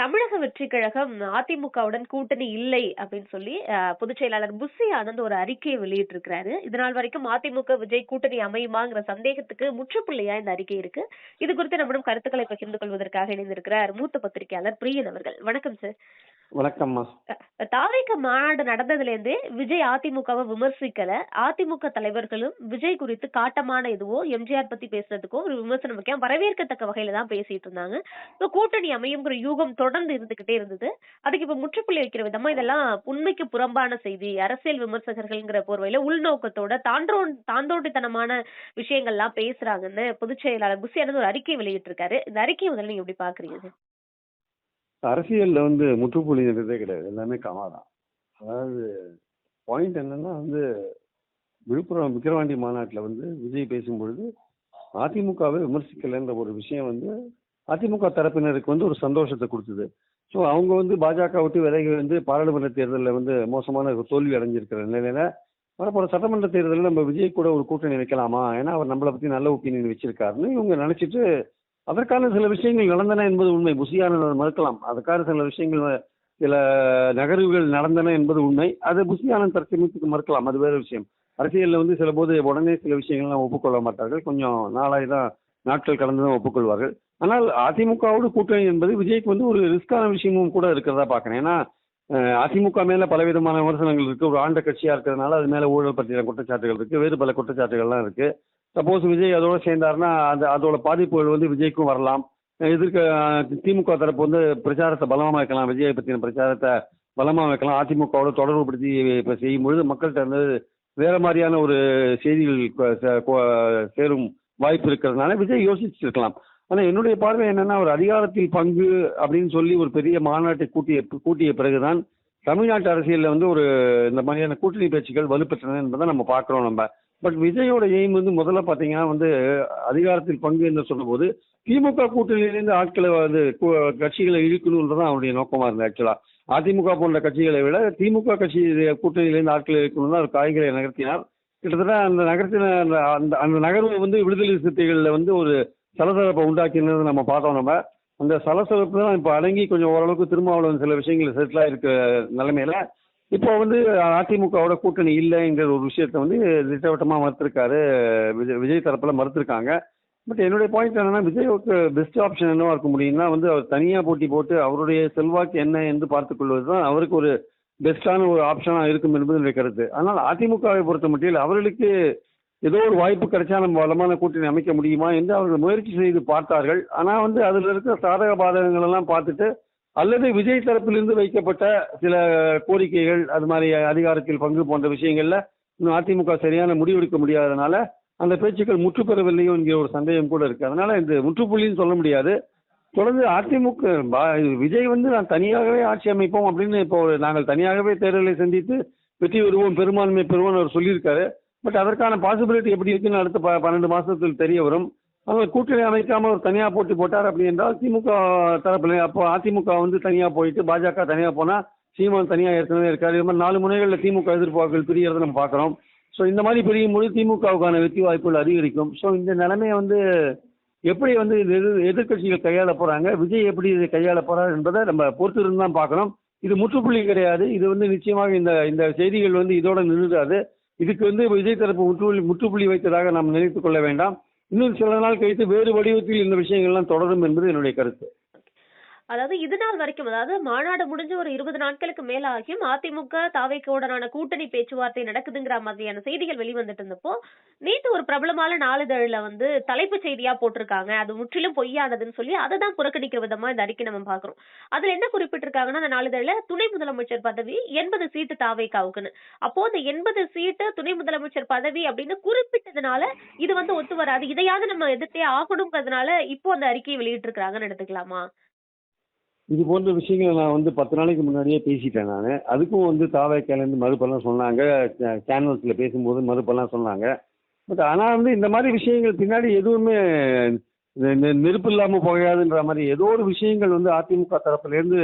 தமிழக வெற்றி கழகம் அதிமுகவுடன் கூட்டணி இல்லை அப்படின்னு சொல்லி பொதுச் செயலாளர் புஸ்ஸி ஆனந்த் ஒரு அறிக்கையை வெளியிட்டிருக்கிறாரு. இதனால் வரைக்கும் அதிமுக விஜய் கூட்டணி அமையுமாங்கிற சந்தேகத்துக்கு முற்றுப்புள்ளியா இந்த அறிக்கை இருக்கு. இது குறித்து நம்மிடம் கருத்துக்களை பகிர்ந்து கொள்வதற்காக இணைந்திருக்கிறார் மூத்த பத்திரிகையாளர் பிரியன் அவர்கள். வணக்கம் சார். வணக்கம்மா. தாவேக மாநாடு நடந்ததுல இருந்தே விஜய் அதிமுகவை விமர்சிக்கல. அதிமுக தலைவர்களும் விஜய் குறித்து காட்டமான இதுவோ எம்ஜிஆர் பத்தி பேசுறதுக்கோ ஒரு விமர்சனம் வைக்க வரவேற்கத்தக்க வகையில தான் பேசிட்டு இருந்தாங்க. இப்ப கூட்டணி அமையுங்கிற யூகம் தொடர்ந்து இருந்துகிட்டே இருந்தது. அதுக்கு இப்ப முற்றுப்புள்ளி வைக்கிற விதமா இதெல்லாம் உண்மைக்கு புறம்பான செய்தி அரசியல் விமர்சகர்கள்ங்கிற போர்வையில உள்நோக்கத்தோட தாண்டோ தாந்தோண்டித்தனமான விஷயங்கள்லாம் பேசுறாங்கன்னு பொதுச் செயலாளர் புசியானது ஒரு அறிக்கை வெளியிட்டிருக்காரு. இந்த அறிக்கையை முதல்ல நீங்க எப்படி பாக்குறீங்க? அரசியல்ல வந்து முற்றுப்புள்ளிங்கிறதே கிடையாது. எல்லாமே கமா தான். அதாவது பாயிண்ட் என்னன்னா வந்து விழுப்புரம் விக்கிரவாண்டி மாநாட்டில் வந்து விஜய் பேசும்பொழுது அதிமுகவை விமர்சிக்கலைன்ற ஒரு விஷயம் வந்து அதிமுக தரப்பினருக்கு வந்து ஒரு சந்தோஷத்தை கொடுத்தது. ஸோ அவங்க வந்து பாஜக விட்டு விலகி வந்து பாராளுமன்ற தேர்தலில் வந்து மோசமான ஒரு தோல்வி அடைஞ்சிருக்கிற நிலையில வரப்போற சட்டமன்ற தேர்தலில் நம்ம விஜய் கூட ஒரு கூட்டணி வைக்கலாமா? ஏன்னா அவர் நம்மளை பற்றி நல்ல ஒப்பீனியன் வச்சிருக்காருன்னு இவங்க நினைச்சிட்டு அதற்கான சில விஷயங்கள் நடந்தன என்பது உண்மை. புசியானந்தர் மறுக்கலாம். அதற்கான சில விஷயங்கள் சில நகர்வுகள் நடந்தன என்பது உண்மை. அது புசியானந்த் தற்சமயத்துக்கு மறுக்கலாம். அது வேற விஷயம். அரசியலில் வந்து சில போது உடனே சில விஷயங்கள்லாம் ஒப்புக்கொள்ள மாட்டார்கள். கொஞ்சம் நாளாய் தான் நாட்கள் கடந்து தான் ஒப்புக்கொள்வார்கள். ஆனால் அதிமுகவோடு கூட்டணி என்பது விஜய்க்கு வந்து ஒரு ரிஸ்கான விஷயமும் கூட இருக்கிறதா பார்க்குறேன். ஏன்னா அதிமுக மேல பலவிதமான விமர்சனங்கள் இருக்கு. ஒரு ஆண்ட கட்சியா இருக்கிறதுனால அது மேல ஊழல் பற்றின குற்றச்சாட்டுகள் இருக்கு. வேறு பல குற்றச்சாட்டுகள்லாம் இருக்கு. சப்போஸ் விஜய் அதோட சேர்ந்தாருன்னா அந்த அதோட பாதிப்புகள் வந்து விஜய்க்கும் வரலாம். எதிர்க்க திமுக தரப்பு வந்து பிரச்சாரத்தை பலமா வைக்கலாம். விஜயை பற்றின பிரச்சாரத்தை பலமாக வைக்கலாம். அதிமுகவோட தொடர்புபடுத்தி இப்போ செய்யும் பொழுது மக்கள்கிட்ட வந்து வேற மாதிரியான ஒரு செய்திகள் சேரும் வாய்ப்பு இருக்கிறதுனால விஜய் யோசிச்சிருக்கலாம். ஆனால் என்னுடைய பார்வை என்னன்னா ஒரு அதிகாரத்தில் பங்கு அப்படின்னு சொல்லி ஒரு பெரிய மாநாட்டை கூட்டிய கூட்டிய பிறகுதான் தமிழ்நாட்டு அரசியலில் வந்து ஒரு இந்த மாதிரியான கூட்டணி பேச்சுக்கள் வலுப்பெற்றன என்பதை நம்ம பார்க்குறோம் நம்ம. பட் விஜயோட எய்ம் வந்து முதல்ல பாத்தீங்கன்னா வந்து அதிகாரத்தில் பங்கு என்று சொல்லும்போது திமுக கூட்டணியிலிருந்து ஆட்களை வந்து கட்சிகளை இழுக்கணுன்றதான் அவருடைய நோக்கமா இருந்தது ஆக்சுவலா அதிமுக போன்ற கட்சிகளை விட திமுக கட்சி கூட்டணியிலிருந்து ஆட்களை இழுக்கணும் அவர் காய்களை நகர்த்தினார். கிட்டத்தட்ட அந்த நகரத்தின அந்த அந்த அந்த நகர்வு வந்து விடுதலை சிறுத்தைகளில் வந்து ஒரு சலசலப்பை உண்டாக்கினது நம்ம பார்த்தோம் நம்ம. அந்த சலசலப்பு தான் இப்போ அடங்கி கொஞ்சம் ஓரளவுக்கு திருமாவளவன் சில விஷயங்கள் செட்டில் ஆயிருக்க நிலைமையில. இப்போ வந்து அதிமுகவோட கூட்டணி இல்லைங்கிற ஒரு விஷயத்த வந்து திட்டவட்டமாக மறுத்திருக்காரு. விஜய் விஜய் தரப்பில் மறுத்திருக்காங்க. பட் என்னுடைய பாயிண்ட் என்னன்னா விஜய்க்கு பெஸ்ட் ஆப்ஷன் என்னவா இருக்க முடியும்னா வந்து அவர் தனியாக போட்டி போட்டு அவருடைய செல்வாக்கு என்ன என்று பார்த்துக்கொள்வது தான் அவருக்கு ஒரு பெஸ்டான ஒரு ஆப்ஷனாக இருக்கும் என்பது என்னுடைய கருத்து. அதனால் அதிமுகவை பொறுத்த மட்டில் அவர்களுக்கு ஏதோ ஒரு வாய்ப்பு கிடைச்சா நம்ம வளமான கூட்டணி அமைக்க முடியுமா என்று அவர்கள் முயற்சி செய்து பார்த்தார்கள். ஆனால் வந்து அதில் இருக்கிற சாதக பாதகங்கள் எல்லாம் பார்த்துட்டு அல்லது விஜய் தரப்பிலிருந்து வைக்கப்பட்ட சில கோரிக்கைகள் அது மாதிரி அதிகாரத்தில் பங்கு போன்ற விஷயங்கள்ல இன்னும் அதிமுக சரியான முடிவெடுக்க முடியாதனால அந்த பேச்சுக்கள் முற்று பெறவில்லையோ என்கிற ஒரு சந்தேகம் கூட இருக்கு. அதனால இந்த முற்றுப்புள்ளின்னு சொல்ல முடியாது. தொடர்ந்து அதிமுக பா- விஜய் வந்து நான் தனியாகவே ஆட்சி அமைப்போம் அப்படின்னு இப்போ நாங்கள் தனியாகவே தேர்தலை சந்தித்து வெற்றி பெறுவோம் பெரும்பான்மை பெறுவோம் அவர் சொல்லியிருக்காரு. பட் அதற்கான பாசிபிலிட்டி எப்படி இருக்குன்னு அடுத்த ப- பன்னெண்டு மாசத்தில் தெரிய வரும். அவங்க கூட்டணி அமைக்காம ஒரு தனியா போட்டி போட்டார் அப்படி என்றால் திமுக தரப்புல அப்போ அதிமுக வந்து தனியா போயிட்டு பாஜக தனியா போனா சீமான் தனியா ஏற்கனவே இருக்காரு. இது மாதிரி நாலு முனைகளில் திமுக எதிர்ப்பாக்கள் பிரியறதை நம்ம பார்க்குறோம். ஸோ இந்த மாதிரி பிரியும் திமுகவுக்கான வெற்றி வாய்ப்புகள் அதிகரிக்கும். ஸோ இந்த நிலைமையை வந்து எப்படி வந்து எதிர் எதிர்க்கட்சிகள் கையாள போறாங்க விஜய் எப்படி இதை கையாள போகிறார் என்பதை நம்ம பொறுத்து இருந்து தான் பார்க்கணும். இது முற்றுப்புள்ளி கிடையாது. இது வந்து நிச்சயமாக இந்த இந்த செய்திகள் வந்து இதோட நின்றுடாது. இதுக்கு வந்து விஜய் தரப்பு முற்றுப்புள்ளி முற்றுப்புள்ளி வைத்ததாக நாம் நினைத்துக் கொள்ள வேண்டாம். இன்னும் சில நாள் கழித்து வேறு வடிவத்தில் இந்த விஷயங்கள்லாம் தொடரும் என்பது என்னுடைய கருத்து. அதாவது இது நாள் வரைக்கும் அதாவது மாநாடு முடிஞ்சு ஒரு இருபது நாட்களுக்கு மேல ஆகியும் அதிமுக தாவைக்கோடனான கூட்டணி பேச்சுவார்த்தை நடக்குதுங்கிற மாதிரியான செய்திகள் வெளிவந்துட்டு இருந்தப்போ நேற்று ஒரு பிரபலமான நாளிதழில வந்து தலைப்பு செய்தியா போட்டிருக்காங்க. அது முற்றிலும் பொய்யானதுன்னு சொல்லி அதை தான் புறக்கணிக்கிற விதமா இந்த அறிக்கை நம்ம பாக்குறோம் அதுல என்ன குறிப்பிட்டிருக்காங்கன்னா அந்த நாளிதழில துணை முதலமைச்சர் பதவி எண்பது சீட்டு தாவைக்காவுக்குன்னு. அப்போ அந்த எண்பது சீட்டு துணை முதலமைச்சர் பதவி அப்படின்னு குறிப்பிட்டதுனால இது வந்து ஒத்து வராது. இதையாவது நம்ம எதிர்த்தே ஆகணுங்கிறதுனால இப்போ அந்த அறிக்கையை வெளியிட்டு இருக்காங்கன்னு எடுத்துக்கலாமா? இது போன்ற விஷயங்களை நான் வந்து பத்து நாளைக்கு முன்னாடியே பேசிட்டேன் நான். அதுக்கும் வந்து தாவைக்காலேருந்து மறுப்பெல்லாம் சொன்னாங்க. சேனல்ஸில் பேசும்போது மறுப்பெல்லாம் சொன்னாங்க. பட் ஆனால் வந்து இந்த மாதிரி விஷயங்கள் பின்னாடி எதுவுமே நெ- நெருப்பு இல்லாமல் போகாதுன்ற மாதிரி ஏதோ ஒரு விஷயங்கள் வந்து அதிமுக தரப்புலேருந்து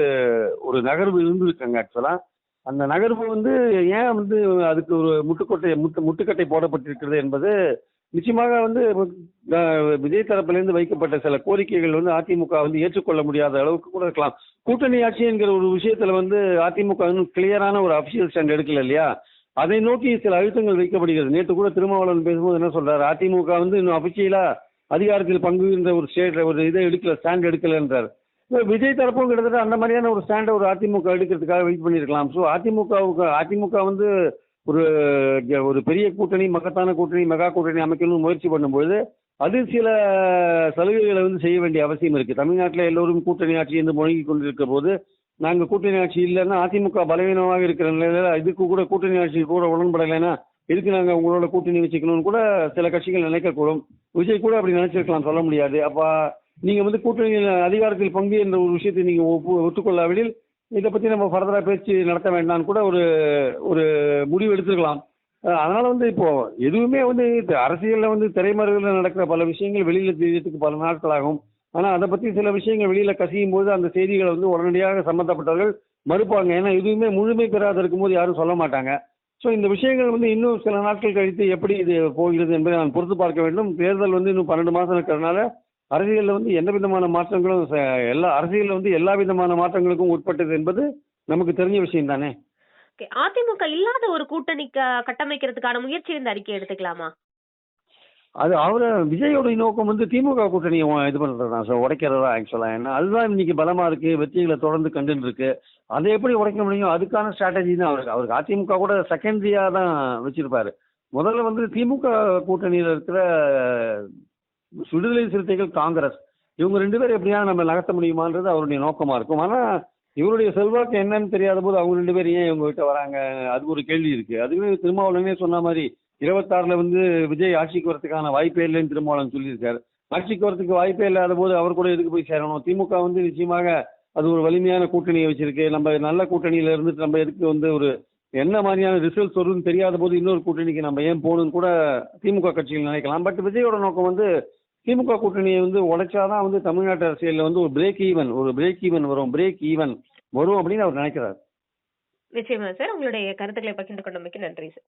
ஒரு நகர்வு இருந்திருக்காங்க ஆக்சுவலாக அந்த நகர்வு வந்து ஏன் வந்து அதுக்கு ஒரு முட்டுக்கொட்டை முட்டு முட்டுக்கட்டை போடப்பட்டிருக்கிறது என்பது நிச்சயமாக வந்து விஜய் தரப்பிலிருந்து வைக்கப்பட்ட சில கோரிக்கைகள் வந்து அதிமுக வந்து ஏற்றுக்கொள்ள முடியாத அளவுக்கு கூட இருக்கலாம். கூட்டணி ஆட்சி என்கிற ஒரு விஷயத்துல வந்து அதிமுக இன்னும் கிளியரான ஒரு அபிஷியல் ஸ்டாண்ட் எடுக்கல இல்லையா? அதை நோக்கி சில அழுத்தங்கள் வைக்கப்படுகிறது. நேற்று கூட திருமாவளவன் பேசும்போது என்ன சொல்றாரு? அதிமுக வந்து இன்னும் அபிஷியலா அதிகாரத்தில் பங்குகின்ற ஒரு ஸ்டேட் ஒரு இதை எடுக்கல ஸ்டாண்ட் எடுக்கலன்றார். என்றார் விஜய் தரப்பும் கிட்டத்தட்ட அந்த மாதிரியான ஒரு ஸ்டாண்டை ஒரு அதிமுக எடுக்கிறதுக்காக வெயிட் பண்ணியிருக்கலாம். ஸோ அதிமுகவுக்கு அதிமுக வந்து ஒரு ஒரு பெரிய கூட்டணி மகத்தான கூட்டணி மெகா கூட்டணி அமைக்கணும்னு முயற்சி பண்ணும்பொழுது அது சில சலுகைகளை வந்து செய்ய வேண்டிய அவசியம் இருக்கு. தமிழ்நாட்டில் எல்லோரும் கூட்டணி ஆட்சி என்று முழங்கி கொண்டிருக்க போது நாங்கள் கூட்டணி ஆட்சி இல்லைன்னா அதிமுக பலவீனமாக இருக்கிற நிலையில இதுக்கு கூட கூட்டணி ஆட்சி கூட உடன்படலைன்னா இதுக்கு நாங்கள் உங்களோட கூட்டணி வச்சுக்கணும்னு கூட சில கட்சிகள் நினைக்கக்கூடும். விஜய் கூட அப்படி நினைச்சிருக்கலாம் சொல்ல முடியாது. அப்போ நீங்கள் வந்து கூட்டணியில் அதிகாரத்தில் பங்கு என்ற ஒரு விஷயத்தை நீங்கள் ஒப்பு ஒத்துக்கொள்ளாவிடில் இதை பற்றி நம்ம ஃபர்தராக பேச்சு நடத்த வேண்டாம்னு கூட ஒரு ஒரு முடிவு எடுத்துருக்கலாம். அதனால் வந்து இப்போது எதுவுமே வந்து அரசியலில் வந்து திரைமறைவில் நடக்கிற பல விஷயங்கள் வெளியில் தெரியறதுக்கு பல நாட்கள் ஆகும். ஆனால் அதை பற்றி சில விஷயங்கள் வெளியில் கசியும் போது அந்த செய்திகளை வந்து உடனடியாக சம்மந்தப்பட்டவர்கள் மறுப்பாங்க. ஏன்னா எதுவுமே முழுமை பெறாத இருக்கும்போது யாரும் சொல்ல மாட்டாங்க. ஸோ இந்த விஷயங்கள் வந்து இன்னும் சில நாட்கள் கழித்து எப்படி இது போகிறது என்பதை நான் பொறுத்து பார்க்க வேண்டும். தேர்தல் வந்து இன்னும் பன்னெண்டு மாதம் இருக்கிறதுனால அரசியலில் வந்து எந்த விதமான மாற்றங்களும் எல்லா அரசியலில் வந்து எல்லா விதமான மாற்றங்களுக்கும் உட்பட்டது என்பது நமக்கு தெரிஞ்ச விஷயம் தானே. அதிமுக இல்லாத ஒரு கூட்டணி கட்டமைக்கிறதுக்கான முயற்சி இந்த அறிக்கை எடுத்துக்கலாமா? அது அவர விஜயோட நோக்கம் வந்து திமுக கூட்டணியை இது பண்றது தான் சார் உடைக்கிறதா ஆக்சுவலா ஏன்னா அதுதான் இன்னைக்கு பலமா இருக்கு வெற்றிகளை தொடர்ந்து கண்டுட்டு இருக்கு அதை எப்படி உடைக்க முடியும் அதுக்கான ஸ்ட்ராட்டஜி தான் அவருக்கு. அவருக்கு அதிமுக கூட செகண்டரியா தான் வச்சிருப்பாரு. முதல்ல வந்து திமுக கூட்டணியில் இருக்கிற விடுதலை சிறுத்தைகள் காங்கிரஸ். இவங்க ரெண்டு பேரும் எப்படியா நம்ம நகர்த்த முடியுமான்றது அவருடைய நோக்கமா இருக்கும். ஆனா இவருடைய செல்வாக்கு என்னன்னு தெரியாத போது அவங்க ரெண்டு பேரும் ஏன் இவங்க கிட்ட வராங்க? அது ஒரு கேள்வி இருக்கு. அதுவே திருமாவளவனே சொன்ன மாதிரி இருபத்தாறுல வந்து விஜய் ஆட்சிக்கு வரதுக்கான வாய்ப்பே இல்லைன்னு திருமாவளவன் சொல்லியிருக்காரு. ஆட்சிக்கு வரதுக்கு வாய்ப்பே இல்லாத போது அவர் கூட எதுக்கு போய் சேரணும்? திமுக வந்து நிச்சயமாக அது ஒரு வலிமையான கூட்டணியை வச்சிருக்கு. நம்ம நல்ல கூட்டணியில இருந்துட்டு நம்ம எதுக்கு வந்து ஒரு என்ன மாதிரியான ரிசல்ட்ஸ் வரும்னு தெரியாத போது இன்னொரு கூட்டணிக்கு நம்ம ஏன் போகணும்னு கூட திமுக கட்சிகள் நினைக்கலாம். பட் விஜயோட நோக்கம் வந்து திமுக கூட்டணியை வந்து உடைச்சாதான் வந்து தமிழ்நாட்டு அரசியலில் வந்து ஒரு பிரேக் ஈவன் ஒரு பிரேக் ஈவன் வரும் பிரேக் ஈவன் வரும் அப்படின்னு அவர் நினைக்கிறார். நிச்சயமா சார். உங்களுடைய கருத்துக்களை பகிர்ந்து கொண்டமைக்கு நன்றி சார்.